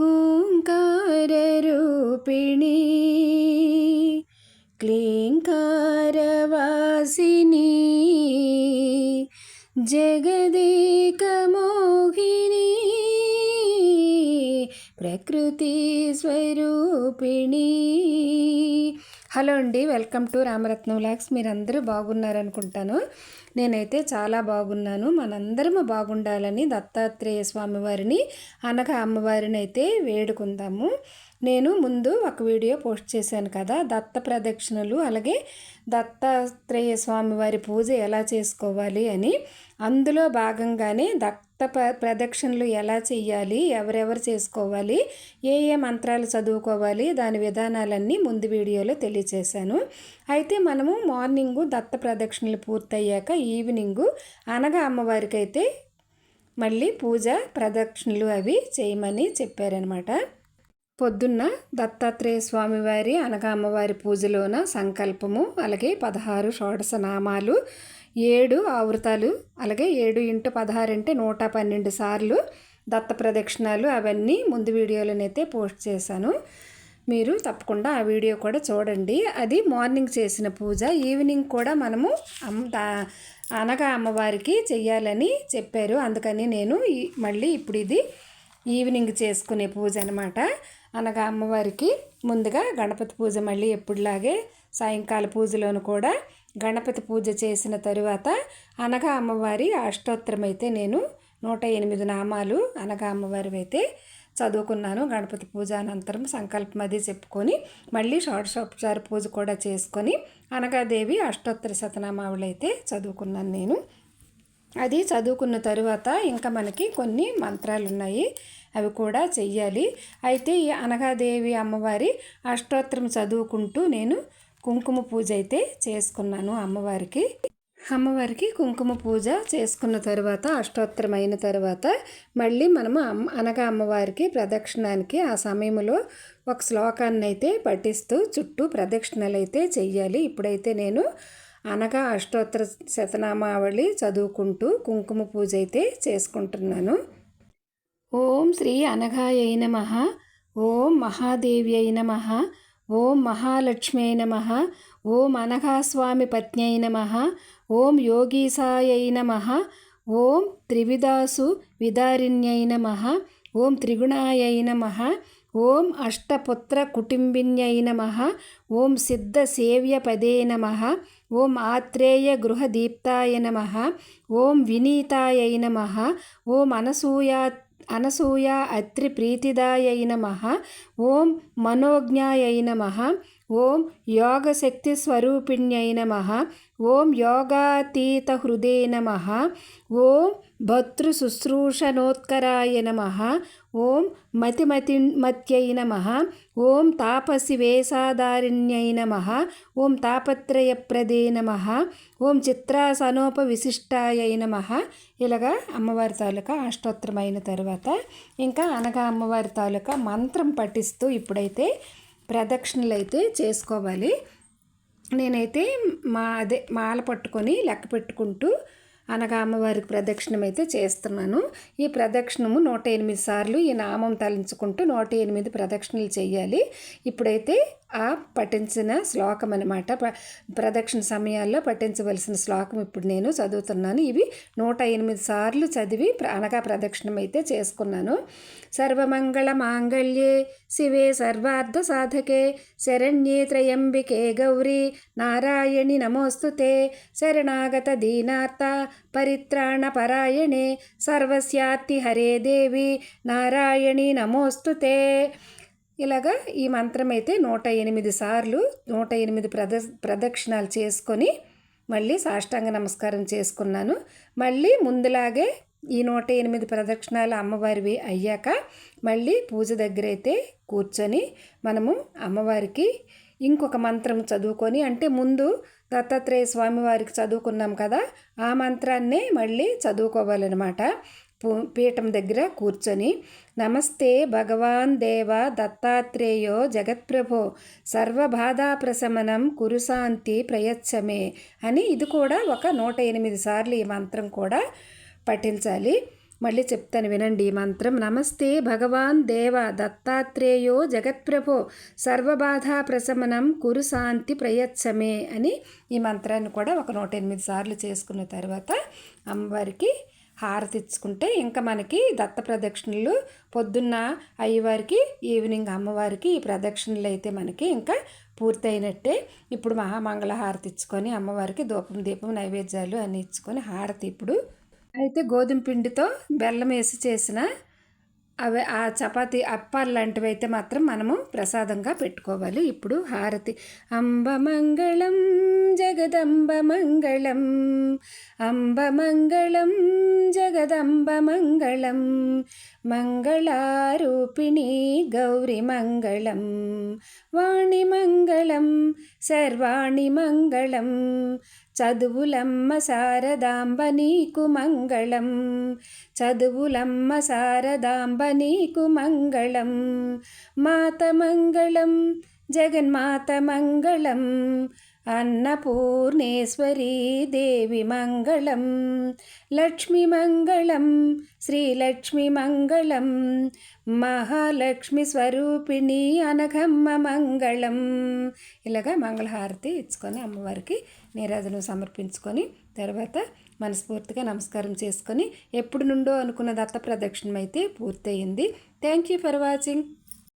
ഓങ്കാരൂപിണി ക്ലീങ്കാരവാസിനി ജഗദേകമോഹിനി. പ്രകൃതി സ്വരൂപിണി. హలో అండి వెల్కమ్ టు రామరత్నం లాక్స్ మీరందరూ బాగున్నారనుకుంటాను. నేనైతే చాలా బాగున్నాను. మనందరము బాగుండాలని దత్తాత్రేయ స్వామివారిని అనగా అమ్మవారిని అయితే వేడుకుందాము. నేను ముందు ఒక వీడియో పోస్ట్ చేశాను కదా దత్త ప్రదక్షిణలు అలాగే దత్తాత్రేయ స్వామి వారి పూజ ఎలా చేసుకోవాలి అని. అందులో భాగంగానే దత్త ప్రదక్షిణలు ఎలా చేయాలి ఎవరెవరు చేసుకోవాలి ఏ ఏ మంత్రాలు చదువుకోవాలి దాని విధానాలన్నీ ముందు వీడియోలో తెలియచేశాను. అయితే మనము మార్నింగు దత్త ప్రదక్షిణలు పూర్తయ్యాక ఈవినింగు అనగా అమ్మవారికి అయితే మళ్ళీ పూజ ప్రదక్షిణలు అవి చేయమని చెప్పారనమాట పొద్దున్న దత్తాత్రేయ స్వామివారి అనగా అమ్మవారి పూజలోన సంకల్పము అలాగే పదహారు షోడశ నామాలు ఏడు ఆవృతాలు అలాగే ఏడు ఇంటూ పదహారు అంటే నూట పన్నెండు సార్లు దత్త ప్రదక్షిణాలు అవన్నీ ముందు వీడియోలోనైతే పోస్ట్ చేశాను. మీరు తప్పకుండా ఆ వీడియో కూడా చూడండి. అది మార్నింగ్ చేసిన పూజ. ఈవినింగ్ కూడా మనము అనగా అమ్మవారికి చెయ్యాలని చెప్పారు. అందుకని నేను మళ్ళీ ఇప్పుడు ఇది ఈవినింగ్ చేసుకునే పూజ అనమాట అనగా అమ్మవారికి ముందుగా గణపతి పూజ మళ్ళీ ఎప్పుడులాగే సాయంకాల పూజలోను కూడా గణపతి పూజ చేసిన తరువాత అనగా అమ్మవారి అష్టోత్తరం అయితే నేను నూట ఎనిమిది నామాలు అనగా అమ్మవారి అయితే చదువుకున్నాను గణపతి పూజ అనంతరం సంకల్పం అది చెప్పుకొని మళ్ళీ షోడశోపచార పూజ కూడా చేసుకొని అనగాదేవి అష్టోత్తర శతనామావులు అయితే చదువుకున్నాను నేను. అది చదువుకున్న తరువాత ఇంకా మనకి కొన్ని మంత్రాలు ఉన్నాయి అవి కూడా చెయ్యాలి. అయితే ఈ అనగాదేవి అమ్మవారి అష్టోత్తరం చదువుకుంటూ నేను కుంకుమ పూజ అయితే చేసుకున్నాను అమ్మవారికి. అమ్మవారికి కుంకుమ పూజ చేసుకున్న తర్వాత అష్టోత్తరం అయిన తర్వాత మళ్ళీ మనము అమ్మ అనగా అమ్మవారికి ప్రదక్షిణానికి ఆ సమయంలో ఒక శ్లోకాన్ని అయితే పఠిస్తూ చుట్టూ ప్రదక్షిణలు అయితే చెయ్యాలి. ఇప్పుడైతే నేను అనగా అష్టోత్తర శతనామావళి చదువుకుంటూ కుంకుమ పూజ అయితే చేసుకుంటున్నాను. ఓం శ్రీ అనఘాయ నమ ఓం మహాదేవి అయిన నమ ఓం మహాలక్ష్మి నమ ఓం అనఘాస్వామి పత్న్యై నమ ఓం యోగీసాయ నమ ఓం త్రివిదాసు విదారిణ్యై నమ ఓం త్రిగుణాయ నమ ఓం అష్టపుత్ర కుటుంబిన్యై నమ. ఓం సిద్ధ సేవ్య పదే నమ. ఓం ఆత్రేయ గృహదీప్తాయ నమ. ఓం వినీతాయ నమ. ఓం అనసూయా అనసూయ అత్రి ప్రీతిదాయై నమ. ఓం మనోజ్ఞాయై నమ. ఓం యోగశక్తి స్వరూపిణ్యై నమ. ఓం యోగాతీత హృదే నమ. ఓం భతృశుశ్రూషణోత్కరాయ నమ. ఓం మతిమతి మత్యై నమ. ఓం తాపసి వేషాదారిణ్యై నమ. ఓం తాపత్రయప్రదే నమ. ఓం చిత్రాసనోపవిశిష్టాయ నమ. ఇలాగా అమ్మవారి తాలూకా అష్టోత్తరమైన తర్వాత ఇంకా అనగా అమ్మవారి తాలూకా మంత్రం పఠిస్తూ ఇప్పుడైతే ప్రదక్షిణలు అయితే చేసుకోవాలి. నేనైతే మా అదే మాల పట్టుకొని లెక్క పెట్టుకుంటూ అనగా అమ్మవారికి ప్రదక్షిణం అయితే చేస్తున్నాను. ఈ ప్రదక్షిణము నూట ఎనిమిది సార్లు ఈ నామం తలించుకుంటూ నూట ఎనిమిది ప్రదక్షిణలు చేయాలి. ఇప్పుడైతే ఆ పఠించిన శ్లోకం అనమాట ప్రదక్షిణ సమయాల్లో పఠించవలసిన శ్లోకం ఇప్పుడు నేను చదువుతున్నాను. ఇవి నూట ఎనిమిది సార్లు చదివి అనగా ప్రదక్షిణం అయితే చేసుకున్నాను. సర్వమంగళ మాంగళ్యే శివే సర్వార్థ సాధకే. శరణ్యే త్రయంబికే గౌరీ. నారాయణి నమోస్తుతే. శరణాగత దీనార్త పరిత్రాణ పరాయణే. సర్వస్యాత్తి హరే దేవి. నారాయణి నమోస్తుతే. ఇలాగా ఈ మంత్రం అయితే నూట ఎనిమిది సార్లు నూట ఎనిమిది ప్రద ప్రదక్షిణాలు చేసుకొని మళ్ళీ సాష్టాంగ నమస్కారం చేసుకున్నాను. మళ్ళీ ముందులాగే ఈ నూట ఎనిమిది ప్రదక్షిణాలు అమ్మవారివి అయ్యాక మళ్ళీ పూజ దగ్గర అయితే కూర్చొని మనము అమ్మవారికి ఇంకొక మంత్రం చదువుకొని అంటే ముందు దత్తాత్రేయ స్వామి వారికి చదువుకున్నాం కదా ఆ మంత్రాన్నే మళ్ళీ చదువుకోవాలన్నమాట. పీఠం దగ్గర కూర్చొని నమస్తే భగవాన్ దేవ దత్తాత్రేయో జగత్ప్రభో సర్వబాధా ప్రశమనం కురుశాంతి ప్రయచ్చమే అని ఇది కూడా ఒక నూట ఎనిమిది సార్లు ఈ మంత్రం కూడా పఠించాలి. మళ్ళీ చెప్తాను వినండి ఈ మంత్రం. నమస్తే భగవాన్ దేవ దత్తాత్రేయో జగత్ప్రభో సర్వబాధా ప్రశమనం కురు శాంతి ప్రయచ్చమే అని ఈ మంత్రాన్ని కూడా ఒక నూట ఎనిమిది సార్లు చేసుకున్న తర్వాత అమ్మవారికి హారతి ఇచ్చుకుంటే ఇంకా మనకి దత్త ప్రదక్షిణలు పొద్దున్న అయ్యవారికి ఈవినింగ్ అమ్మవారికి ఈ ప్రదక్షిణలు అయితే మనకి ఇంకా పూర్తయినట్టే. ఇప్పుడు మహామంగళ హారతి ఇచ్చుకొని అమ్మవారికి దూపం దీపం నైవేద్యాలు అన్నీ ఇచ్చుకొని హారతి ఇప్పుడు. అయితే గోధుమ పిండితో బెల్లం వేసి చేసిన అవి ఆ చపాతి అప్పాలు లాంటివి అయితే మాత్రం మనము ప్రసాదంగా పెట్టుకోవాలి. ఇప్పుడు హారతి. అంబ మంగళం జగదంబ మంగళం అంబ మంగళం జగదంబ మంగళం మంగళారూపిణి గౌరి మంగళం వాణి మంగళం సర్వాణి మంగళం చదువులమ్మ శారదాంబ నీకు మంగళం. చదువులమ్మ శారదాంబ నీకు మంగళం. మాత మంగళం జగన్మాత మంగళం. అన్నపూర్ణేశ్వరీ దేవి మంగళం లక్ష్మి మంగళం శ్రీలక్ష్మి మంగళం మహాలక్ష్మి స్వరూపిణి అనఘమ్మ మంగళం. ఇలాగా మంగళహారతి ఇచ్చుకొని అమ్మవారికి నీరాజనం సమర్పించుకొని తర్వాత మనస్ఫూర్తిగా నమస్కారం చేసుకొని ఎప్పుడు నుండో అనుకున్న దత్త ప్రదక్షిణం అయితే పూర్తయింది. Thank you for watching